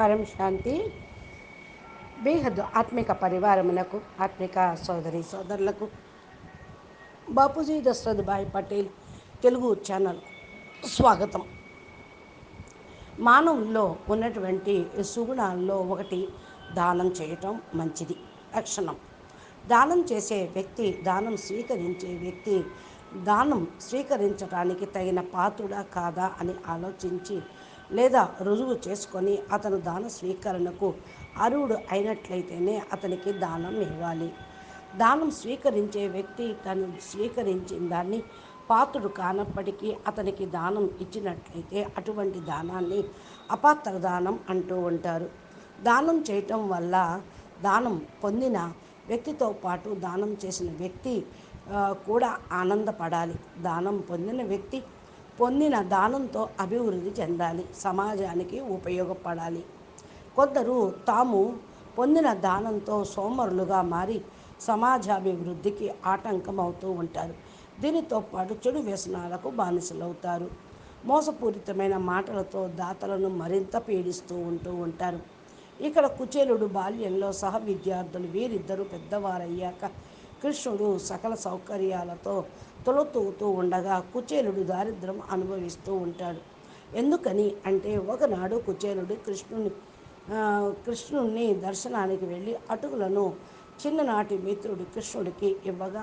పరం శాంతి. బేహద్దు ఆత్మిక పరివారమునకు ఆత్మిక సోదరి సోదరులకు. బాపూజీ దశరథ్ భాయ్ పటేల్ తెలుగు ఛానల్ స్వాగతం. మానవుల్లో ఉన్నటువంటి సుగుణాల్లో ఒకటి దానం చేయటం మంచిది. లక్షణం దానం చేసే వ్యక్తి దానం స్వీకరించే వ్యక్తి దానం స్వీకరించడానికి తగిన పాత్రుడా కాదా అని ఆలోచించి లేదా రుజువు చేసుకొని అతను దాన స్వీకరణకు అర్హుడు అయినట్లయితేనే అతనికి దానం ఇవ్వాలి. దానం స్వీకరించే వ్యక్తి తను స్వీకరించిన దాన్ని పాత్రుడు కానప్పటికీ అతనికి దానం ఇచ్చినట్లయితే అటువంటి దానాన్ని అపాత్ర దానం అంటూ ఉంటారు. దానం చేయటం వల్ల దానం పొందిన వ్యక్తితో పాటు దానం చేసిన వ్యక్తి కూడా ఆనందపడాలి. దానం పొందిన వ్యక్తి పొందిన దానంతో అభివృద్ధి చెందాలి సమాజానికి ఉపయోగపడాలి. కొందరు తాము పొందిన దానంతో సోమరులుగా మారి సమాజాభివృద్ధికి ఆటంకం అవుతూ ఉంటారు. దీనితో పాటు చెడు వ్యసనాలకు బానిసలవుతారు. మోసపూరితమైన మాటలతో దాతలను మరింత పీడిస్తూ ఉంటూ ఉంటారు. ఇక్కడ కుచేలుడు బాల్యంలో సహ విద్యార్థులు వీరిద్దరూ పెద్దవారయ్యాక కృష్ణుడు సకల సౌకర్యాలతో తొలతూగుతూ ఉండగా కుచేలుడు దారిద్రం అనుభవిస్తూ ఉంటాడు. ఎందుకని అంటే ఒకనాడు కుచేలుడు కృష్ణుని కృష్ణుణ్ణి దర్శనానికి వెళ్ళి అటుకులను చిన్ననాటి మిత్రుడు కృష్ణుడికి ఇవ్వగా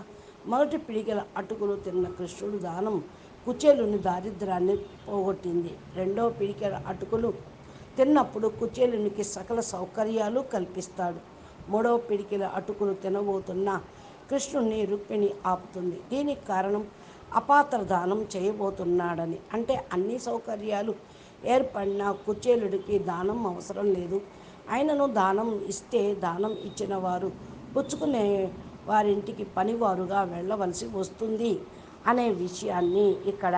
మొదటి పిడికల అటుకులు తిన్న కృష్ణుడు దానం కుచేలుని దారిద్రాన్ని పోగొట్టింది. రెండో పిడికల అటుకులు తిన్నప్పుడు కుచేలునికి సకల సౌకర్యాలు కల్పిస్తాడు. మూడవ పిడికిల అటుకులు తినబోతున్న కృష్ణుణ్ణి రుక్మిణి ఆపుతుంది. దీనికి కారణం అపాత్ర దానం చేయబోతున్నాడని. అంటే అన్ని సౌకర్యాలు ఏర్పడిన కుచేలుడికి దానం అవసరం లేదు. ఆయనను దానం ఇస్తే దానం ఇచ్చిన వారు పుచ్చుకునే వారింటికి పనివారుగా వెళ్ళవలసి వస్తుంది అనే విషయాన్ని ఇక్కడ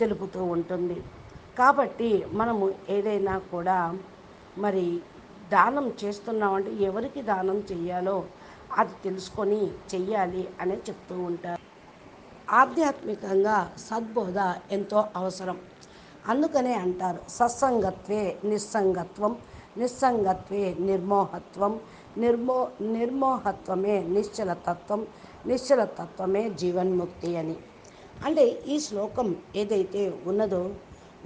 తెలుపుతూ ఉంటుంది. కాబట్టి మనము ఏదైనా కూడా మరి దానం చేస్తున్నామంటే ఎవరికి దానం చేయాలో అది తెలుసుకొని చెయ్యాలి అని చెప్తూ ఉంటారు. ఆధ్యాత్మికంగా సద్బోధ ఎంతో అవసరం. అందుకనే అంటారు సత్సంగత్వే నిస్సంగత్వం నిస్సంగత్వే నిర్మోహత్వం నిర్మో నిర్మోహత్వమే నిశ్చలతత్వం నిశ్చలతత్వమే జీవన్ముక్తి అని. అంటే ఈ శ్లోకం ఏదైతే ఉన్నదో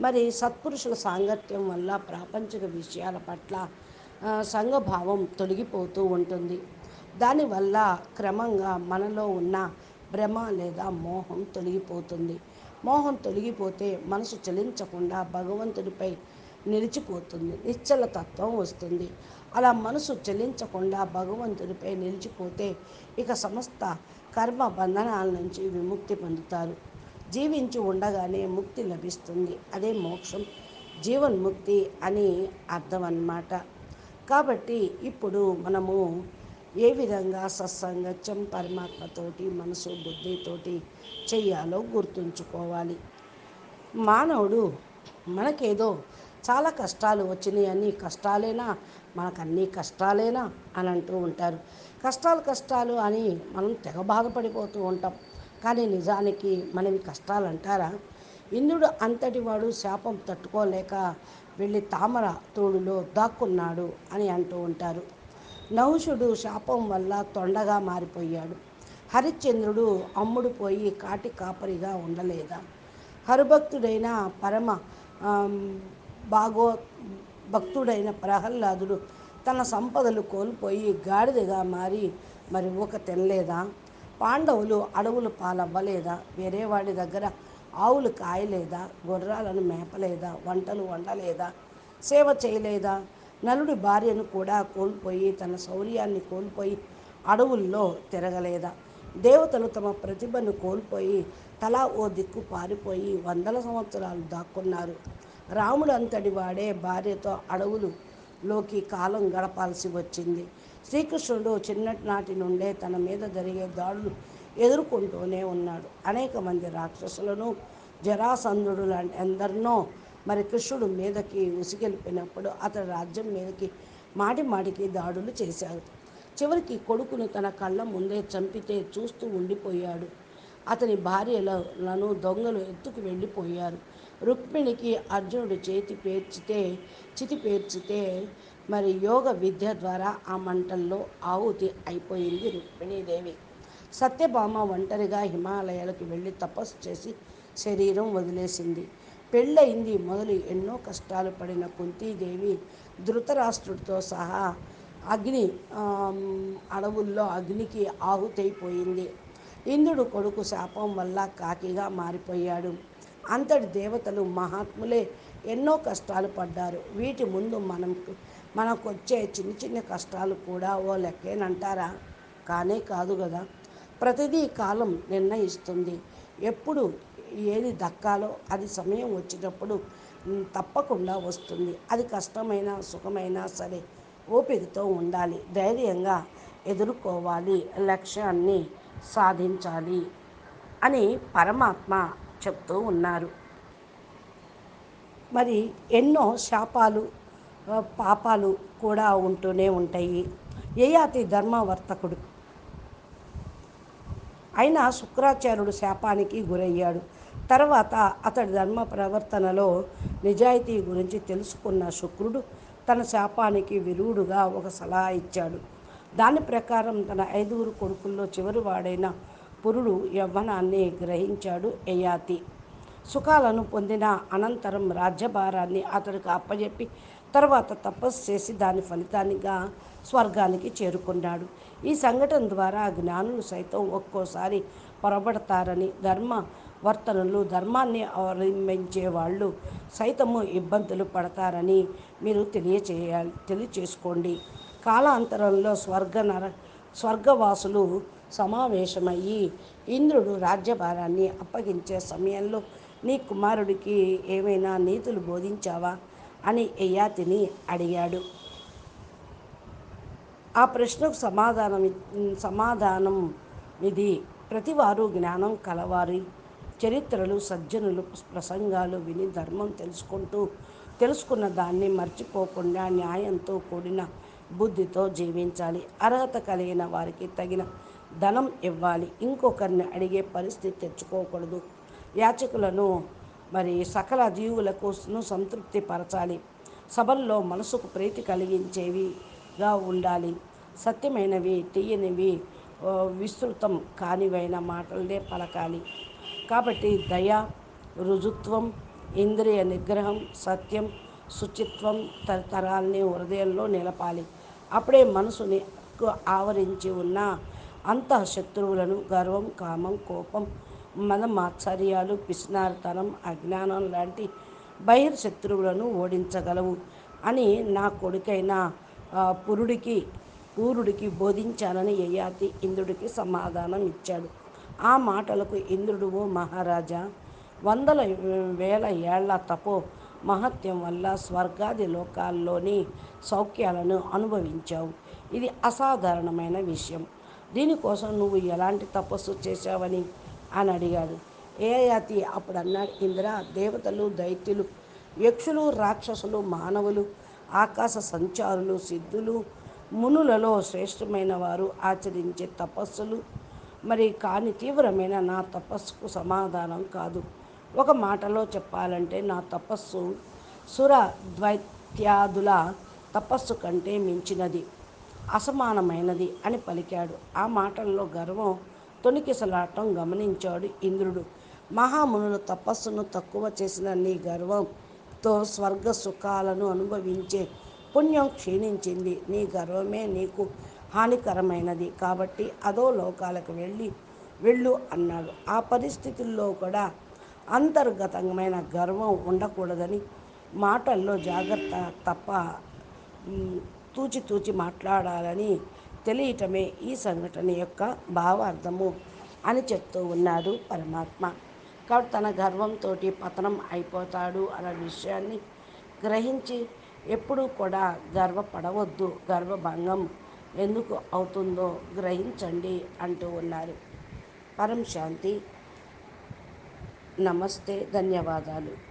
మరి సత్పురుషుల సాంగత్యం వల్ల ప్రాపంచిక విషయాల పట్ల సంఘభావం తొలగిపోతూ ఉంటుంది. దానివల్ల క్రమంగా మనలో ఉన్న భ్రమ లేదా మోహం తొలగిపోతుంది. మోహం తొలగిపోతే మనసు చలించకుండా భగవంతుడిపై నిలిచిపోతుంది. నిశ్చల తత్వం వస్తుంది. అలా మనసు చలించకుండా భగవంతుడిపై నిలిచిపోతే ఇక సమస్త కర్మ బంధనాల నుంచి విముక్తి పొందుతారు. జీవించి ఉండగానే ముక్తి లభిస్తుంది. అదే మోక్షం. జీవన్ముక్తి అని అర్థం అన్నమాట కాబట్టి ఇప్పుడు మనము ఏ విధంగా సత్సంగత్యం పరమాత్మతోటి మనసు బుద్ధితోటి చెయ్యాలో గుర్తుంచుకోవాలి. మానవుడు మనకేదో చాలా కష్టాలు వచ్చినాయి అన్ని కష్టాలేనా? మనకు అన్ని కష్టాలేనా? అని అంటూ ఉంటారు. కష్టాలు కష్టాలు అని మనం తెగ బాధపడిపోతూ ఉంటాం. కానీ నిజానికి మనవి కష్టాలు అంటారా ఇంద్రుడు అంతటి వాడు శాపం తట్టుకోలేక వెళ్ళి తామర తోడులో దాక్కున్నాడు అని అంటూ ఉంటారు. నహుషుడు శాపం వల్ల తొండగా మారిపోయాడు. హరిశ్చంద్రుడు అమ్ముడు పోయి కాటి కాపరిగా ఉండలేదా? హరిభక్తుడైన పరమ భాగో భక్తుడైన ప్రహ్లాదుడు తన సంపదలు కోల్పోయి గాడిదగా మారి మరి ఊక తినలేదా? పాండవులు అడవులు పాలవ్వలేదా? వేరే వాడి దగ్గర ఆవులు కాయలేదా? గుర్రాలను మేపలేదా? వంటలు వండలేదా? సేవ చేయలేదా? నలుడి భార్యను కూడా కోల్పోయి తన శౌర్యాన్ని కోల్పోయి అడవుల్లో తిరగలేదా. దేవతలు తమ ప్రతిభను కోల్పోయి తలా ఓ దిక్కు పారిపోయి వందల సంవత్సరాలు దాక్కున్నారు. రాముడు అంతటి వాడే భార్యతో అడవులులోకి కాలం గడపాల్సి వచ్చింది. శ్రీకృష్ణుడు చిన్ననాటి నుండే తన మీద జరిగే దాడులు ఎదుర్కొంటూనే ఉన్నాడు. అనేక మంది రాక్షసులను జరాసంధుడు లాంటి ఎందరినో మరి కృష్ణుడు మీదకి ఉసిగెలిపినప్పుడు అతని రాజ్యం మీదకి మాటి మాటికి దాడులు చేశాడు. చివరికి కొడుకును తన కళ్ళ ముందే చంపితే చూస్తూ ఉండిపోయాడు. అతని భార్యలను దొంగలు ఎత్తుకు వెళ్ళిపోయారు. రుక్మిణికి అర్జునుడు చేతి పేర్చితే చితి పేర్చితే మరి యోగ విద్య ద్వారా ఆ మంటల్లో ఆహుతి అయిపోయింది రుక్మిణీదేవి. సత్యభామ ఒంటరిగా హిమాలయాలకు వెళ్ళి తపస్సు చేసి శరీరం వదిలేసింది. పెళ్ళయింది మొదలు ఎన్నో కష్టాలు పడిన కుంతీదేవి ధృతరాష్ట్రుడితో సహా అగ్ని అడవుల్లో అగ్నికి ఆహుతైపోయింది. ఇంద్రుడు కొడుకు శాపం వల్ల కాకిగా మారిపోయాడు. అంతటి దేవతలు మహాత్ములే ఎన్నో కష్టాలు పడ్డారు. వీటి ముందు మనం మనకు వచ్చే చిన్న చిన్న కష్టాలు కూడా ఓ లెక్కేనంటారా? కానే కాదు కదా ప్రతిదీ కాలం నిర్ణయిస్తుంది. ఎప్పుడు ఏది దక్కాలో అది సమయం వచ్చినప్పుడు తప్పకుండా వస్తుంది. అది కష్టమైన సుఖమైనా సరే ఓపికతో ఉండాలి. ధైర్యంగా ఎదుర్కోవాలి. లక్ష్యాన్ని సాధించాలి అని పరమాత్మ చెప్తూ ఉన్నారు. మరి ఎన్నో శాపాలు పాపాలు కూడా ఉంటూనే ఉంటాయి. యయాతి ధర్మవర్తకుడు. అయినా శుక్రాచార్యుడు శాపానికి గురయ్యాడు. తర్వాత అతడి ధర్మ ప్రవర్తనలో నిజాయితీ గురించి తెలుసుకున్న శుక్రుడు తన శాపానికి విరుడుగా ఒక సలహా ఇచ్చాడు. దాని ప్రకారం తన ఐదుగురు కొడుకుల్లో చివరి వాడైన పురుడు యవ్వనాన్ని గ్రహించాడు యయాతి. సుఖాలను పొందిన అనంతరం రాజ్యభారాన్ని అతడికి అప్పజెప్పి తర్వాత తపస్సు చేసి దాని ఫలితానిగా స్వర్గానికి చేరుకున్నాడు. ఈ సంఘటన ద్వారా జ్ఞానులు సైతం ఒక్కోసారి పొరబడతారని ధర్మ వర్తనలు ధర్మాన్ని అవలంబించే వాళ్ళు సైతము ఇబ్బందులు పడతారని మీరు తెలియచేయాలి తెలియచేసుకోండి. కాలాంతరంలో స్వర్గ నర స్వర్గవాసులు సమావేశమయ్యి ఇంద్రుడు రాజ్యభారాన్ని అప్పగించే సమయంలో నీ కుమారుడికి ఏమైనా నీతులు బోధించావా? అని యయాతిని అడిగాడు. ఆ ప్రశ్నకు సమాధానం సమాధానం ఇది ప్రతివారు జ్ఞానం కలవారి చరిత్రలు సజ్జనులు ప్రసంగాలు విని ధర్మం తెలుసుకుంటూ తెలుసుకున్న దాన్ని మర్చిపోకుండా న్యాయంతో కూడిన బుద్ధితో జీవించాలి. అర్హత కలిగిన వారికి తగిన ధనం ఇవ్వాలి. ఇంకొకరిని అడిగే పరిస్థితి తెచ్చుకోకూడదు. యాచకులను మరి సకల జీవులకు సంతృప్తి పరచాలి. సభల్లో మనసుకు ప్రీతి కలిగించేవిగా ఉండాలి. సత్యమైనవి తీయనివి విస్తృతం కానివైన మాటలనే పలకాలి. కాబట్టి దయ రుజుత్వం ఇంద్రియ నిగ్రహం సత్యం శుచిత్వం తరతరాల్ని హృదయంలో నిలపాలి. అప్పుడే మనసుని ఆవరించి ఉన్న అంత శత్రువులను గర్వం కామం కోపం మన మాత్సర్యాలు పిసినారితనం అజ్ఞానం లాంటి బహిర్శత్రువులను ఓడించగలవు అని నా కొడుకైన పురుడికి పూరుడికి బోధించానని యయాతి ఇంద్రుడికి సమాధానం ఇచ్చాడు. ఆ మాటలకు ఇంద్రుడు ఓ మహారాజా వందల వేల ఏళ్ళ తపో మహత్యం వల్ల స్వర్గాది లోకాల్లోని సౌఖ్యాలను అనుభవించావు. ఇది అసాధారణమైన విషయం. దీనికోసం నువ్వు ఎలాంటి తపస్సు చేశావని? అని అడిగాడు. ఏయాతి అప్పుడు అన్నాడు ఇంద్ర దేవతలు దైత్యులు యక్షులు రాక్షసులు మానవులు ఆకాశ సంచారులు సిద్ధులు మునులలో శ్రేష్టమైన వారు ఆచరించే తపస్సులు మరి కాని తీవ్రమైన నా తపస్సుకు సమాధానం కాదు. ఒక మాటలో చెప్పాలంటే నా తపస్సు సుర ద్వైత్యాదుల తపస్సు కంటే మించినది అసమానమైనది అని పలికాడు. ఆ మాటల్లో గర్వం తొణికిసలాటం గమనించాడు ఇంద్రుడు. మహామునుల తపస్సును తక్కువ చేసిన నీ గర్వంతో స్వర్గ సుఖాలను అనుభవించే పుణ్యం క్షీణించింది. నీ గర్వమే నీకు హానికరమైనది. కాబట్టి అదో లోకాలకు వెళ్ళి వెళ్ళు అన్నాడు. ఆ పరిస్థితుల్లో కూడా అంతర్గతమైన గర్వం ఉండకూడదని మాటల్లో జాగ్రత్త తప్ప తూచి తూచి మాట్లాడాలని తెలియటమే ఈ సంఘటన యొక్క భావార్థము అని చెప్తూ ఉన్నాడు పరమాత్మ. కాబట్టి తన గర్వంతో పతనం అయిపోతాడు అన్న విషయాన్ని గ్రహించి ఎప్పుడూ కూడా గర్వపడవద్దు. గర్వభంగం ఎందుకు అవుతుందో గ్రహించండి అంటూ ఉన్నారు. పరం శాంతి నమస్తే ధన్యవాదాలు.